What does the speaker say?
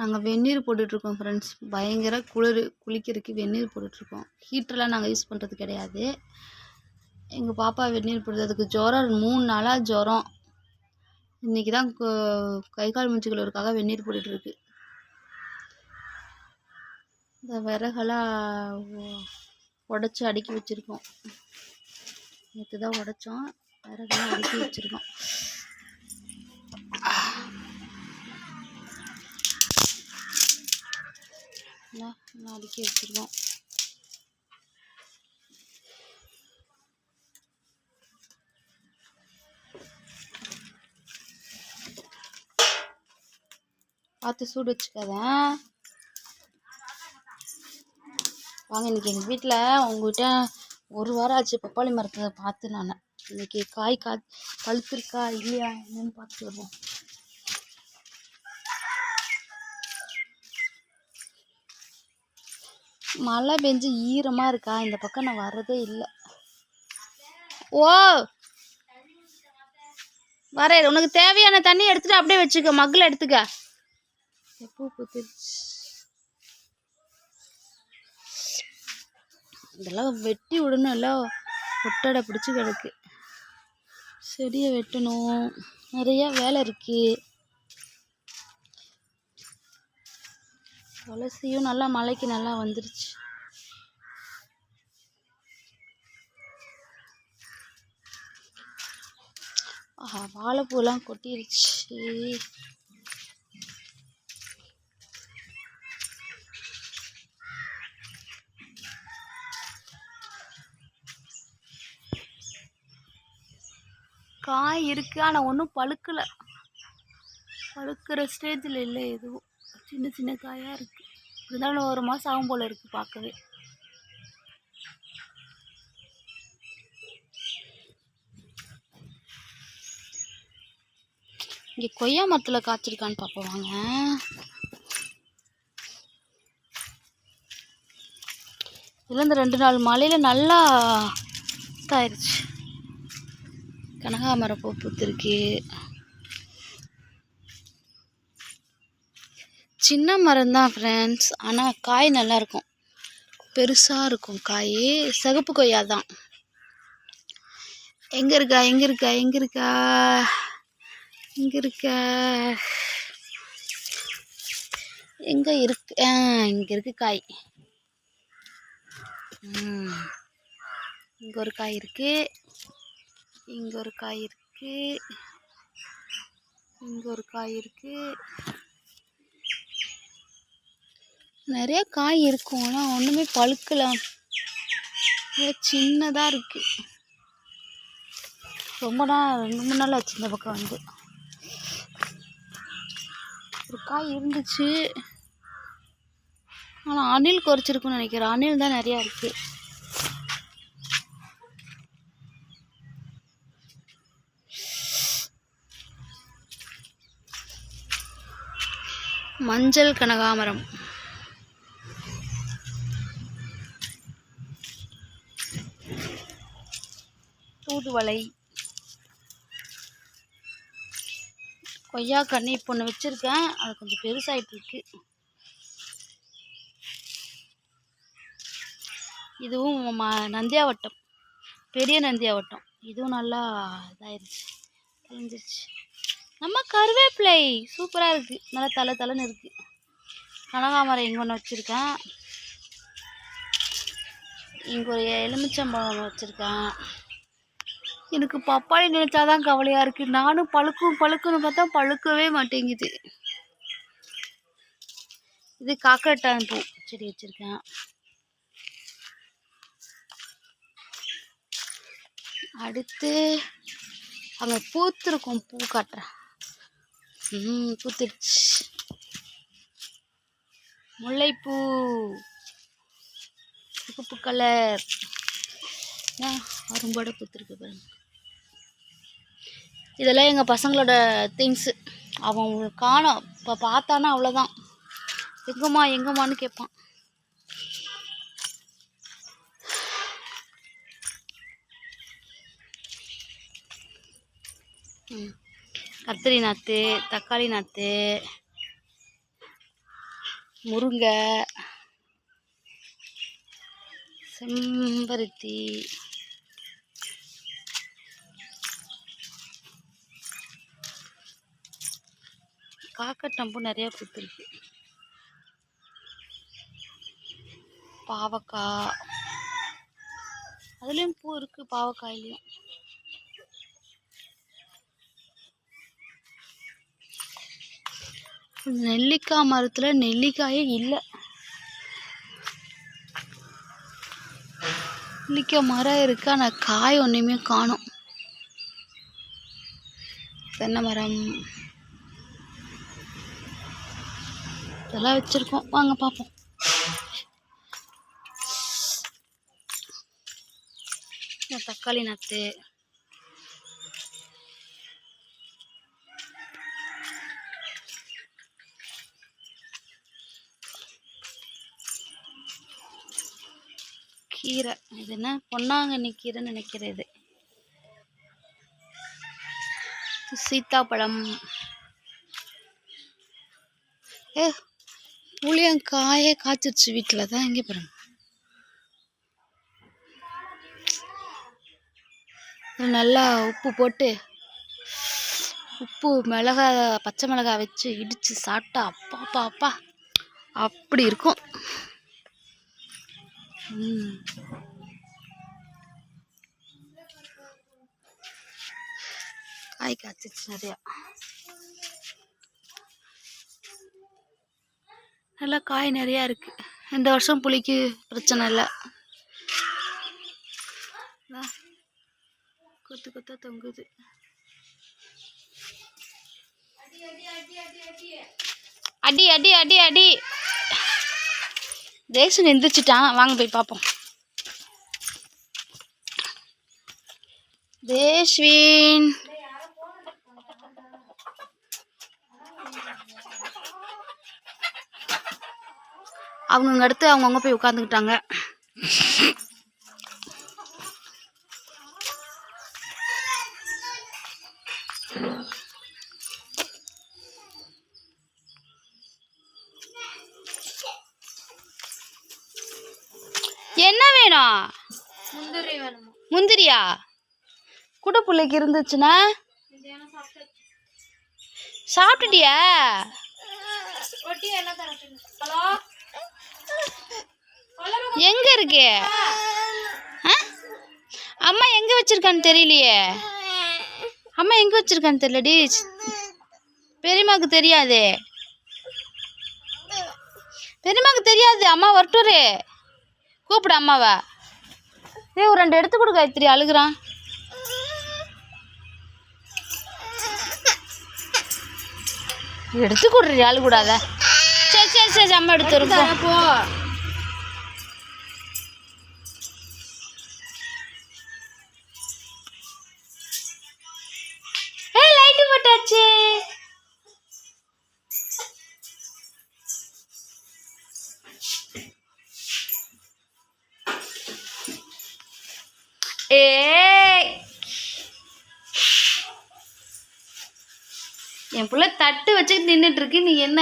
நாங்கள் வெந்நீர் போட்டுட்ருக்கோம் ஃப்ரெண்ட்ஸ் பயங்கர குளிர் குளிக்கிறதுக்கு வெந்நீர் போட்டுட்ருக்கோம். ஹீட்டர்லாம் நாங்கள் யூஸ் பண்ணுறது கிடையாது. எங்கள் பாப்பா வெந்நீர் போடுறது அதுக்கு ஜுரம் மூணு நாளாக ஜுரம். இன்றைக்கி தான் கை கால் மூச்சுகளுக்காக வெந்நீர் போட்டுட்ருக்கு. இந்த விறகெல்லாம் உடச்சி அடுக்கி வச்சுருக்கோம். நேற்று தான் உடைச்சோம். விறகெல்லாம் அடுக்கி வச்சுருக்கோம். நான் எல்லாம் அடுக்கி வச்சுருக்கோம் பார்த்து சூடு வச்சுக்காத வாங்க இன்னைக்கு எங்கள் வீட்டில் உங்கள்கிட்ட ஒரு வாரம் ஆச்சு பப்பாளி மரத்தை பார்த்து நான். இன்னைக்கு காய் கா பழுத்திருக்கா இல்லையா என்னன்னு பார்த்து வருவோம். மழை பெஞ்சு ஈரமாக இருக்கா? இந்த பக்கம் நான் வர்றதே இல்லை. ஓ! வரேன் உனக்கு தேவையான தண்ணி எடுத்துட்டு அப்படியே வச்சுக்க. மக்கில் எடுத்துக்க. பூ பூத்துருச்சு இதெல்லாம் வெட்டி விடணும் எல்லாம் ஒட்டடை பிடிச்சி கிடக்கு. செடியை வெட்டணும். நிறைய வேலை இருக்கு. துளசியும் நல்லா மழைக்கு நல்லா வந்துருச்சு. ஆஹா வாழைப்பூலாம் கொட்டிருச்சு. காய் இருக்கு ஆனால் ஒன்றும் பழுக்கலை. பழுக்கிற ஸ்டேஜில் இல்லை எதுவும். சின்ன சின்ன காயாக இருக்குது இருந்தாலும் ஒரு மாதம் ஆகும் போல் இருக்குது பார்க்கவே. இங்கே கொய்யா மரத்தில் காய்ச்சிருக்கான்னு பார்ப்போம் வாங்க. இதில் இந்த ரெண்டு நாள் மழையில் நல்லா இதாயிருச்சு. கனகாமரம் பூ பூத்திருக்கு. சின்ன மரம் தான் ஃப்ரெண்ட்ஸ் ஆனால் காய் நல்லாயிருக்கும் பெருசாக இருக்கும் காய். சிகப்பு கொய்யா தான். எங்கே இருக்கா எங்கே இருக்கா எங்கே இருக்கா? எங்கே இருக்கா? எங்கே இருக்கு? இங்கே இருக்கு காய். இங்கே ஒரு காய் இருக்கு. இங்கே ஒரு காய் இருக்கு. இங்கே ஒரு காய் இருக்குது நிறைய காய் இருக்கும். ஆனால் ஒன்றுமே பழுக்கலாம் சின்னதாக இருக்குது ரொம்ப நாள் ரெண்டு மூணு நாள் ஆச்சு இந்த பக்கம் வந்து. ஒரு காய் இருந்துச்சு. ஆனால் அணில் குறைச்சிருக்குன்னு நினைக்கிறேன். அணில் தான் நிறையா இருக்குது மஞ்சள் கனகாமரம். தூதுவளை. கொய்யா கண்ணி இப்போ ஒன்று வச்சுருக்கேன். அது கொஞ்சம் பெருசாயிட்டு இருக்கு. இதுவும் ம நந்தியாவட்டம். பெரிய நந்தியாவட்டம். இதுவும் நல்லா இதாயிருச்சு. கிழிஞ்சிருச்சு நம்ம கருவேப்பிலை சூப்பராக இருக்குது நல்லா தலை தலைன்னு இருக்குது கனகாமரம் இங்கே ஒன்று வச்சுருக்கேன். இங்கே ஒரு எலுமிச்சம்பழம் வச்சுருக்கேன். எனக்கு பப்பாளி நினைச்சா தான் கவலையாக இருக்குது நானும் பழுக்கும் பழுக்குன்னு பார்த்தா பழுக்கவே மாட்டேங்குது. இது காக்கட்டான் பூ செடி வச்சுருக்கேன். அடுத்து அங்கே பூத்திருக்கும் பூ காட்டுறேன். ம் பூத்துருச்சு முல்லைப்பூ. சிகப்பு கலர். அரும்பாடு பூத்துருக்கு பாருங்க. இதெல்லாம் எங்கள் பசங்களோட திங்ஸு அவன் காணோம். இப்போ பார்த்தானா அவ்வளோதான் எங்கம்மா எங்கம்மான்னு கேட்பான். கத்திரி நாற்று தக்காளி நாற்று முருங்கை செம்பருத்தி காக்கட்டம்பூ நிறைய பூத்துருக்கு பாவக்காய். அதுலேயும் பூ இருக்கு பாவக்காயிலையும். நெல்லிக்காய் மரத்தில் நெல்லிக்காயே இல்லை. நெல்லிக்காய் மரம் இருக்கு ஆனால் காய் ஒன்றுமே காணும். தென்னை மரம். இதெல்லாம் வச்சுருக்கோம். வாங்க பார்ப்போம் தக்காளி நாற்று கீரை. இது என்ன? பொன்னாங்கண்ணி கீரைன்னு நினைக்கிறது சீத்தாப்பழம். ஏ புளியங்காயே காய்ச்சிருச்சு வீட்டில் தான் எங்கே பாருங்க. நல்லா உப்பு போட்டு உப்பு மிளகா பச்சை மிளகா வச்சு இடித்து சாப்பிட்டா அப்பா அப்பா அப்பா. அப்படி இருக்கும். காய் காய்ச்சிச்சு நிறையா. நல்லா காய் நிறையா இருக்கு. இந்த வருஷம் புளிக்கு பிரச்சனை இல்லை. கொத்து கொத்தா தொங்குது. அடி அடி அடி அடி. தேசன் எந்திரிச்சிட்டான். வாங்க போய் பார்ப்போம் தேஷ்வின் அவங்கவுங்க அடுத்து அவங்கவுங்க போய் உட்காந்துக்கிட்டாங்க என்ன வேணும்? முந்திரி வேணுமா. முந்திரியா? குட பிள்ளைக்கு இருந்துச்சுன்னா? சாப்பிட்டுட்டியா? ஹலோ? எங்க இருக்கு? அம்மா எங்க வச்சிருக்கான்னு தெரியலையே. அம்மா எங்க வச்சிருக்கான்னு தெரியலடி பெரியம்மாக்கு தெரியாதே. பெரியம்மாக்கு தெரியாது. அம்மா வரட்டுரு கூப்பிடு அம்மாவை. ஏய் ஒரு ரெண்டு எடுத்து கொடு காயத்ரி. அழுகுறான். எடுத்து கொடுறி அழுகூடாத. சரி சரி சரி அம்மா எடுத்து போ. என் பிள்ளை தட்டு வச்சு நின்றுட்டு இருக்கு. நீ என்ன?